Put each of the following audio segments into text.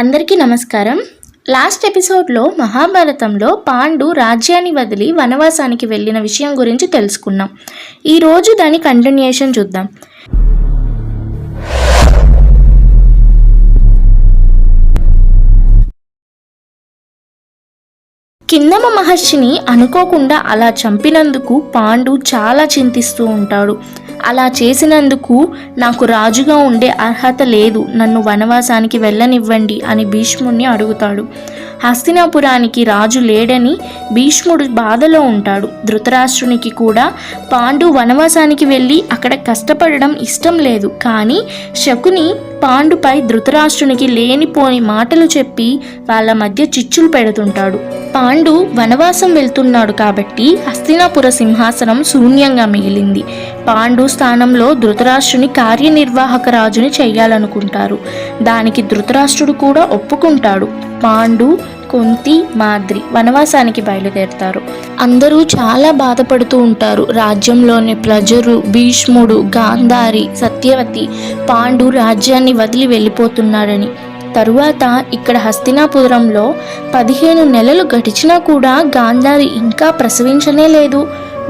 అందరికీ నమస్కారం. లాస్ట్ ఎపిసోడ్లో మహాభారతంలో పాండు రాజ్యాన్ని వదిలి వనవాసానికి వెళ్ళిన విషయం గురించి తెలుసుకున్నాం. ఈరోజు దాని కంటిన్యూషన్ చూద్దాం. కిందమ మహర్షిని అనుకోకుండా అలా చంపినందుకు పాండు చాలా చింతిస్తూ ఉంటాడు. అలా చేసినందుకు నాకు రాజుగా ఉండే అర్హత లేదు. నన్ను వనవాసానికి వెళ్ళనివ్వండి అని భీష్ముడిని అడుగుతాడు. హస్తినాపురానికి రాజు లేడని భీష్ముడు బాధలో ఉంటాడు. ధృతరాష్ట్రునికి కూడా పాండు వనవాసానికి వెళ్ళి అక్కడ కష్టపడడం ఇష్టం లేదు. కానీ శకుని పాండుపై ధృతరాష్ట్రునికి లేనిపోని మాటలు చెప్పి వాళ్ళ మధ్య చిచ్చులు పెడుతుంటాడు. పాండు వనవాసం వెళ్తున్నాడు కాబట్టి హస్తినాపుర సింహాసనం శూన్యంగా మిగిలింది. పాండు స్థానంలో ధృతరాష్ట్రుని కార్యనిర్వాహక రాజుని చేయాలనుకుంటారు. దానికి ధృతరాష్ట్రుడు కూడా ఒప్పుకుంటాడు. పాండు కుంతి మాద్రి వనవాసానికి బయలుదేరుతారు. అందరూ చాలా బాధపడుతూ ఉంటారు. రాజ్యంలోని ప్రజలు భీష్ముడు గాంధారి సత్యవతి పాండు రాజ్యాన్ని వదిలి వెళ్ళిపోతున్నాడని తరువాత ఇక్కడ హస్తినాపురంలో పదిహేను నెలలు గడిచినా కూడా గాంధారి ఇంకా ప్రసవించనే లేదు.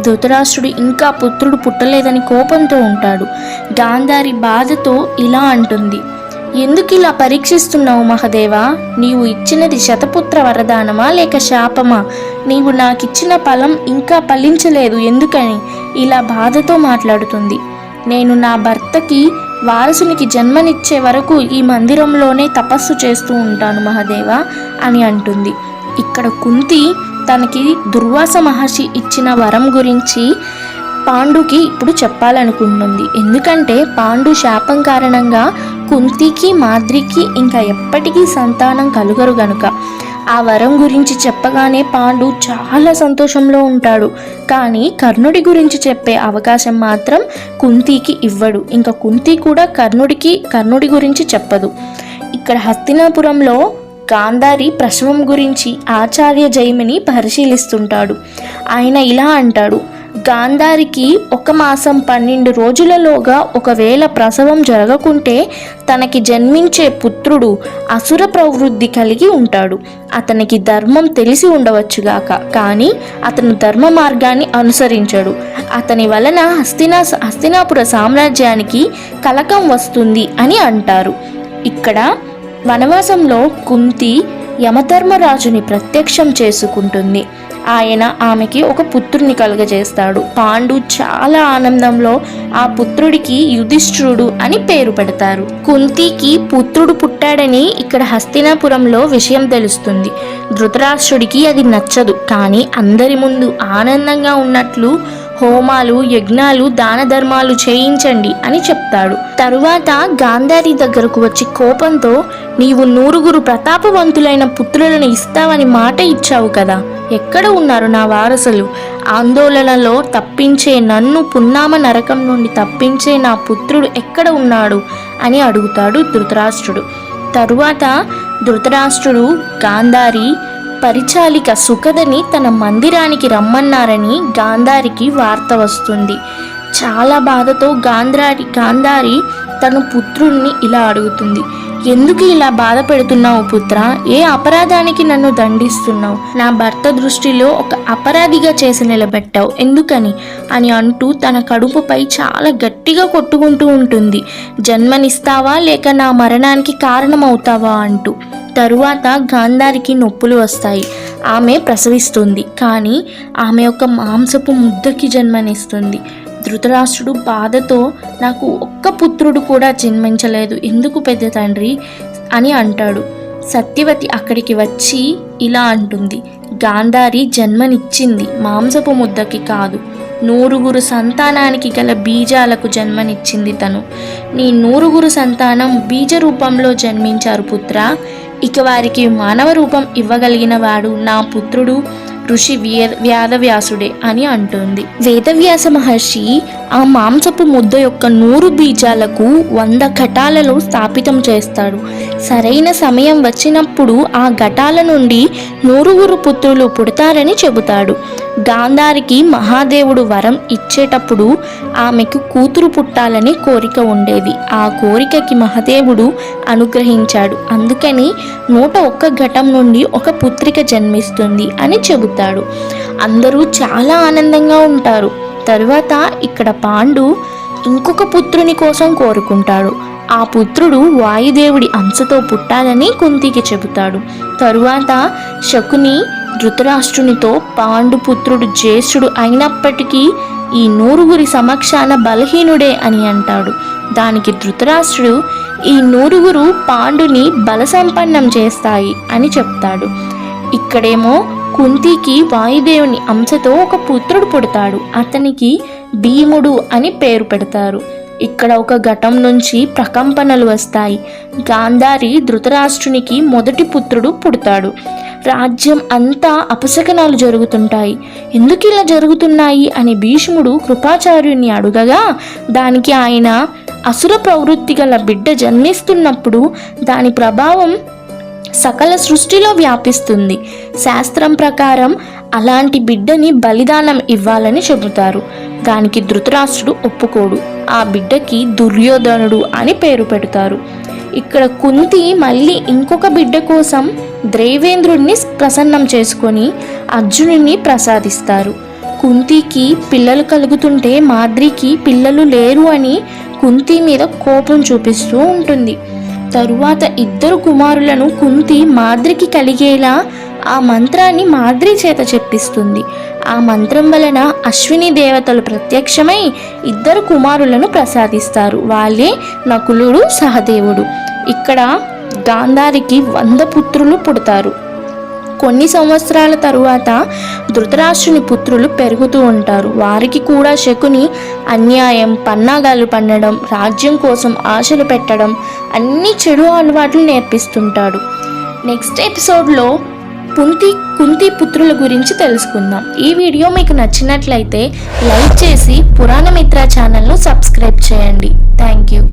ధృతరాష్ట్రుడు ఇంకా పుత్రుడు పుట్టలేదని కోపంతో ఉంటాడు. గాంధారి బాధతో ఇలా అంటుంది. ఎందుకు ఇలా పరీక్షిస్తున్నావు మహదేవా? నీవు ఇచ్చినది శతపుత్ర వరదానమా లేక శాపమా? నీవు నాకిచ్చిన ఫలం ఇంకా ఫలించలేదు ఎందుకని? ఇలా బాధతో మాట్లాడుతుంది. నేను నా భర్తకి వారసునికి జన్మనిచ్చే వరకు ఈ మందిరంలోనే తపస్సు చేస్తూ ఉంటాను మహదేవా అని అంటుంది. ఇక్కడ కుంతి తనకి దుర్వాస మహర్షి ఇచ్చిన వరం గురించి పాండుకి ఇప్పుడు చెప్పాలనుకుంటుంది. ఎందుకంటే పాండు శాపం కారణంగా కుంతికి మాద్రికి ఇంకా ఎప్పటికీ సంతానం కలుగరు గనుక. ఆ వరం గురించి చెప్పగానే పాండు చాలా సంతోషంలో ఉంటాడు. కానీ కర్ణుడి గురించి చెప్పే అవకాశం మాత్రం కుంతికి ఇవ్వడు. ఇంకా కుంతి కూడా కర్ణుడికి కర్ణుడి గురించి చెప్పదు. ఇక్కడ హస్తినాపురంలో గాంధారి ప్రసవం గురించి ఆచార్య జైమిని పరిశీలిస్తుంటాడు. ఆయన ఇలా అంటాడు. గాంధారికి ఒక మాసం పన్నెండు రోజులలోగా ఒకవేళ ప్రసవం జరగకుంటే తనకి జన్మించే పుత్రుడు అసుర ప్రవృద్ధి కలిగి ఉంటాడు. అతనికి ధర్మం తెలిసి ఉండవచ్చుగాక కానీ అతను ధర్మ మార్గాన్ని అనుసరించడు. అతని వలన హస్తినా హస్తినాపుర సామ్రాజ్యానికి కలకం వస్తుంది అని అంటారు. ఇక్కడ వనవాసంలో కుంతి యమధర్మరాజుని ప్రత్యక్షం చేసుకుంటుంది. ఆయన ఆమెకి ఒక పుత్రుని కలుగజేస్తాడు. పాండు చాలా ఆనందంలో ఆ పుత్రుడికి యుధిష్ఠుడు అని పేరు పెడతారు. కుంతికి పుత్రుడు పుట్టాడని ఇక్కడ హస్తినాపురంలో విషయం తెలుస్తుంది. ధృతరాష్ట్రుడికి అది నచ్చదు. కానీ అందరి ముందు ఆనందంగా ఉన్నట్లు హోమాలు యజ్ఞాలు దాన ధర్మాలు చేయించండి అని చెప్తాడు. తరువాత గాంధారి దగ్గరకు వచ్చి కోపంతో నీవు నూరుగురు ప్రతాపవంతులైన పుత్రులను ఇస్తావని మాట ఇచ్చావు కదా. ఎక్కడ ఉన్నారు నా వారసులు? ఆందోళనలో తప్పించే నన్ను పున్నామ నరకం నుండి తప్పించే నా పుత్రుడు ఎక్కడ ఉన్నాడు? అని అడుగుతాడు ధృతరాష్ట్రుడు. తరువాత ధృతరాష్ట్రుడు గాంధారి పరిచాలిక సుఖదని తన మందిరానికి రమ్మన్నారని గాంధారికి వార్త వస్తుంది. చాలా బాధతో గాంధారి గాంధారి తన పుత్రుణ్ణి ఇలా అడుగుతుంది. ఎందుకు ఇలా బాధ పెడుతున్నావు పుత్ర? ఏ అపరాధానికి నన్ను దండిస్తున్నావు? నా భర్త దృష్టిలో ఒక అపరాధిగా చేసి నిలబెట్టావు ఎందుకని? అని అంటూ తన కడుపుపై చాలా గట్టిగా కొట్టుకుంటూ ఉంటుంది. జన్మనిస్తావా లేక నా మరణానికి కారణమవుతావా అంటూ. తరువాత గాంధారికి నొప్పులు వస్తాయి. ఆమె ప్రసవిస్తుంది. కానీ ఆమె యొక్క మాంసపు ముద్దకి జన్మనిస్తుంది. ధృతరాష్ట్రుడు బాధతో నాకు ఒక్క పుత్రుడు కూడా జన్మించలేదు. ఎందుకు పెద్ద తండ్రి? అని అంటాడు. సత్యవతి అక్కడికి వచ్చి ఇలా అంటుంది. గాంధారి జన్మనిచ్చింది మాంసపు ముద్దకి కాదు. నూరుగురు సంతానానికి గల బీజాలకు జన్మనిచ్చింది తను. నీ నూరుగురు సంతానం బీజ రూపంలో జన్మించారు పుత్ర. ఇక వారికి మానవ రూపం ఇవ్వగలిగిన వాడు నా పుత్రుడు. ఋషి వ్య- వ్యాధవ్యాసుడే అని అంటుంది. వేదవ్యాస మహర్షి ఆ మాంసపు ముద్ద యొక్క నూరు బీజాలకు వంద ఘటాలలో స్థాపితం చేస్తాడు. సరైన సమయం వచ్చినప్పుడు ఆ ఘటాల నుండి నూరుగురు పుత్రులు పుడతారని చెబుతాడు. గాంధారికి మహాదేవుడు వరం ఇచ్చేటప్పుడు ఆమెకు కూతురు పుట్టాలని కోరిక ఉండేది. ఆ కోరికకి మహాదేవుడు అనుగ్రహించాడు. అందుకని నూట ఒక్క ఘటం నుండి ఒక పుత్రిక జన్మిస్తుంది అని చెబుతాడు అందరూ చాలా ఆనందంగా ఉంటారు. తరువాత ఇక్కడ పాండు ఇంకొక పుత్రుని కోసం కోరుకుంటాడు. ఆ పుత్రుడు వాయుదేవుడి అంశతో పుట్టాలని కుంతికి చెబుతాడు. తరువాత శకుని ధృతరాష్ట్రునితో పాండు పుత్రుడు జ్యేష్ఠుడు అయినప్పటికీ ఈ నూరుగురి సమక్షాన బలహీనుడే అని అంటాడు. దానికి ధృతరాష్ట్రుడు ఈ నూరుగురు పాండుని బలసంపన్నం చేస్తాయి అని చెప్తాడు. ఇక్కడేమో కుంతికి వాయుదేవుని అంశతో ఒక పుత్రుడు పుడతాడు. అతనికి భీముడు అని పేరు పెడతారు. ఇక్కడ ఒక ఘటం నుంచి ప్రకంపనలు వస్తాయి. గాంధారి ధృతరాష్ట్రునికి మొదటి పుత్రుడు పుడతాడు. రాజ్యం అంతా అపశకనాలు జరుగుతుంటాయి. ఎందుకు ఇలా జరుగుతున్నాయి అని భీష్ముడు కృపాచార్యుని అడుగగా దానికి ఆయన అసుర ప్రవృత్తి గల బిడ్డ జన్మిస్తున్నప్పుడు దాని ప్రభావం సకల సృష్టిలో వ్యాపిస్తుంది. శాస్త్రం ప్రకారం అలాంటి బిడ్డని బలిదానం ఇవ్వాలని చెబుతారు. దానికి ధృతరాష్ట్రుడు ఒప్పుకోడు. ఆ బిడ్డకి దుర్యోధనుడు అని పేరు పెడతారు. ఇక్కడ కుంతి మళ్ళీ ఇంకొక బిడ్డ కోసం ద్రైవేంద్రుడిని ప్రసన్నం చేసుకొని అర్జునుడిని ప్రసాదిస్తారు. కుంతికి పిల్లలు కలుగుతుంటే మాద్రికి పిల్లలు లేరు అని కుంతి మీద కోపం చూపిస్తూ ఉంటుంది. తరువాత ఇద్దరు కుమారులను కుంతి మాద్రికి కలిగేలా ఆ మంత్రాన్ని మాద్రి చేత చెప్పిస్తుంది. ఆ మంత్రం వలన అశ్విని దేవతలు ప్రత్యక్షమై ఇద్దరు కుమారులను ప్రసాదిస్తారు. వాళ్ళే నకులుడు సహదేవుడు. ఇక్కడ గాంధారికి వంద పుత్రులు పుడతారు. కొన్ని సంవత్సరాల తరువాత ధృతరాష్ట్రుని పుత్రులు పెరుగుతూ ఉంటారు. వారికి కూడా శకుని అన్యాయం పన్నాగాలు పన్నడం రాజ్యం కోసం ఆశలు పెట్టడం అన్ని చెడు అలవాట్లు నేర్పిస్తుంటాడు. నెక్స్ట్ ఎపిసోడ్లో కుంతి కుంతి పుత్రుల గురించి తెలుసుకుందాం. ఈ వీడియో మీకు నచ్చినట్లయితే లైక్ చేసి పురాణమిత్ర ఛానల్ను సబ్స్క్రైబ్ చేయండి. Thank you